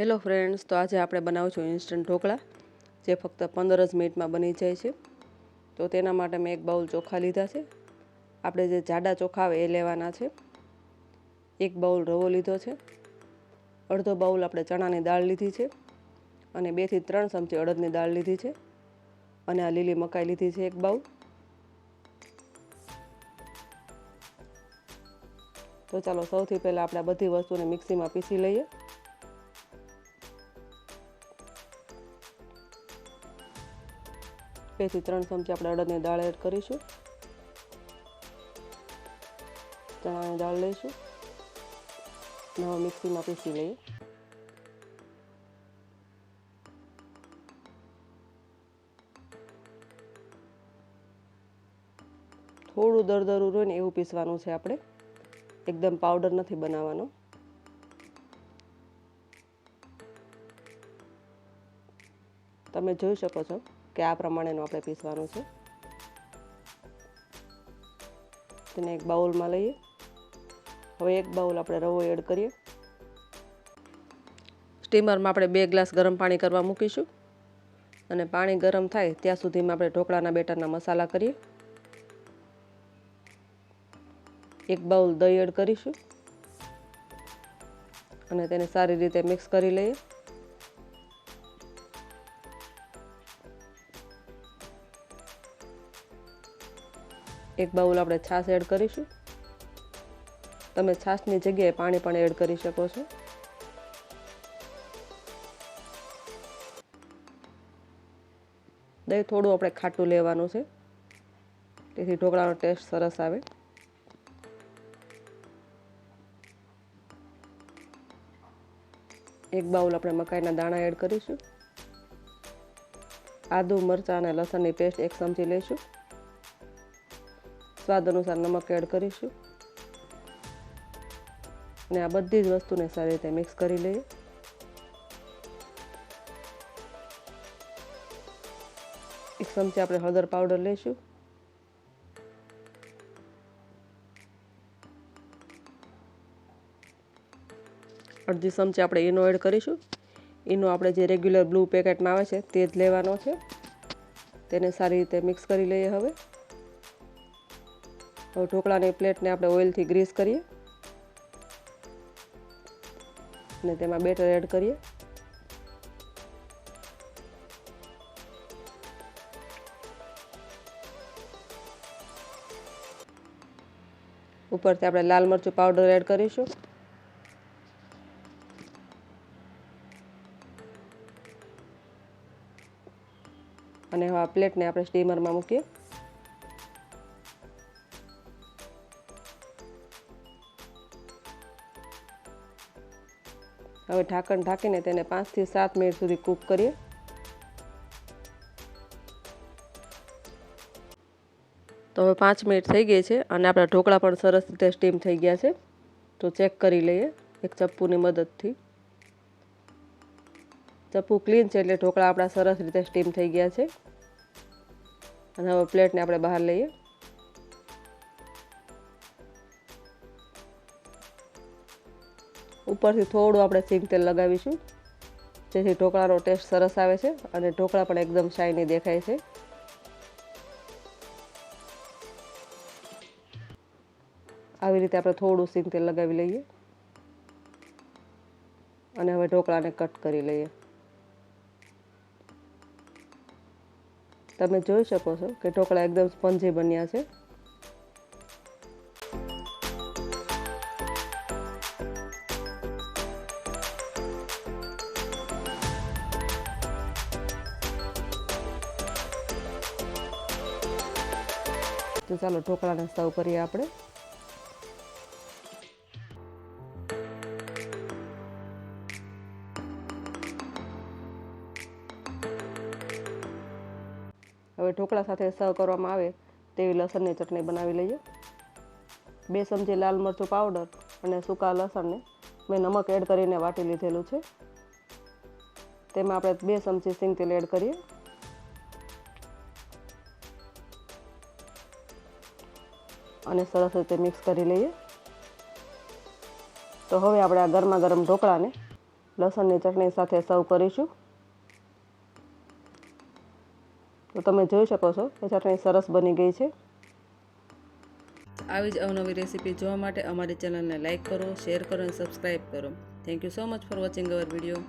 Hello friends, તો આજે આપણે બનાવું ઇન્સ્ટન્ટ ઢોકળા, જે ફક્ત પંદર જ મિનિટમાં બની જાય છે. તો તેના માટે મેં એક બાઉલ ચોખા લીધા છે. આપણે જે જાડા ચોખા આવે એ લેવાના છે. એક બાઉલ રવો લીધો છે. અડધો બાઉલ આપણે ચણાની દાળ લીધી છે. અને બેથી ત્રણ ચમચી અડદની દાળ લીધી છે. અને આ લીલી મકાઈ લીધી છે એક બાઉલ. તો ચાલો સૌથી પહેલાં આપણે આ બધી વસ્તુને મિક્સીમાં પીસી લઈએ. બેથી ત્રણ ચમચી આપણે અડદની દાળ એડ કરીશું. ચણાની દાળ લઈશું. અને મિક્સીમાં પીસી લઈએ. થોડું દરદરું રહે ને એવું પીસવાનું છે આપણે. એકદમ પાવડર નથી બનાવવાનો. તમે જોઈ શકો છો. કે આ પ્રમાણેનું આપણે પીસવાનું છે. તેને એક બાઉલમાં લઈએ. હવે એક બાઉલ આપણે રવો એડ કરીએ. સ્ટીમરમાં આપણે બે ગ્લાસ ગરમ પાણી કરવા મૂકીશું. અને પાણી ગરમ થાય ત્યાં સુધીમાં આપણે ઢોકળાના બેટરના મસાલા કરીએ. એક બાઉલ દહીં એડ કરીશું. અને તેને સારી રીતે મિક્સ કરી લઈએ. એક બાઉલ આપણે છાશ એડ કરીશું. તમે છાશની જગ્યાએ પાણી પણ એડ કરી શકો છો. દહીં થોડું આપણે ખાટું લેવાનું છે. તેથી ઢોકળાનો ટેસ્ટ સરસ આવે. એક બાઉલ આપણે મકાઈના દાણા એડ કરીશું. આદુ, મરચાં અને લસણની પેસ્ટ એક ચમચી લઈશું. સ્વાદ અનુસાર નમક એડ કરીશું. અને આ બધી જ વસ્તુને સારી રીતે મિક્સ કરી લઈએ. એક ચમચી આપણે હળદર પાવડર લઈશું. અડધી ચમચી આપણે ઈનો એડ કરીશું. ઈનો આપણે જે રેગ્યુલર બ્લુ પેકેટમાં આવે છે તે જ લેવાનો છે. તેને સારી રીતે મિક્સ કરી લઈએ હવે. હવે ઢોકળાની પ્લેટને આપણે ઓઇલથી ગ્રીસ કરીએ. અને તેમાં બેટર એડ કરીએ. ઉપરથી આપણે લાલ મરચું પાવડર એડ કરીશું. અને હવે આ પ્લેટને આપણે સ્ટીમરમાં મૂકીએ. હવે ઢાંકણ ઢાંકીને તેને પાંચથી સાત મિનિટ સુધી કૂક કરીએ. તો હવે પાંચ મિનિટ થઈ ગઈ છે અને આપણા ઢોકળા પણ સરસ રીતે સ્ટીમ થઈ ગયા છે. તો ચેક કરી લઈએ એક ચપ્પુની મદદથી. ચપ્પુ ક્લીન છે એટલે ઢોકળા આપણા સરસ રીતે સ્ટીમ થઈ ગયા છે. અને હવે પ્લેટને આપણે બહાર લઈએ. ઉપરથી થોડું આપણે સિંગ તેલ લગાવીશું. જેથી ઢોકળાનો ટેસ્ટ સરસ આવે છે અને ઢોકળા પણ એકદમ શાઇની દેખાય છે. આવી રીતે આપણે થોડું સિંગ તેલ લગાવી લઈએ. અને હવે ઢોકળાને કટ કરી લઈએ. તમે જોઈ શકો છો કે ઢોકળા એકદમ સ્પંજી બન્યા છે. તો ચાલો ઢોકળાને સર્વ કરીએ આપણે. હવે ઢોકળા સાથે સર્વ કરવામાં આવે તેવી લસણની ચટણી બનાવી લઈએ. બે ચમચી લાલ મરચું પાવડર અને સૂકા લસણને મેં નમક એડ કરીને વાટી લીધેલું છે. તેમાં આપણે બે ચમચી સિંગ તેલ એડ કરીએ. અને સરસ રીતે મિક્સ કરી લઈએ. તો હવે આપણે આ ગરમા ગરમ ઢોકળાને લસણની ચટણી સાથે સર્વ કરીશું. તો તમે જોઈ શકો છો કે ચટણી સરસ બની ગઈ છે. આવી જ અવનવી રેસીપી જોવા માટે અમારી ચેનલને લાઇક કરો, શેર કરો અને સબસ્ક્રાઈબ કરો. Thank you so much for watching our video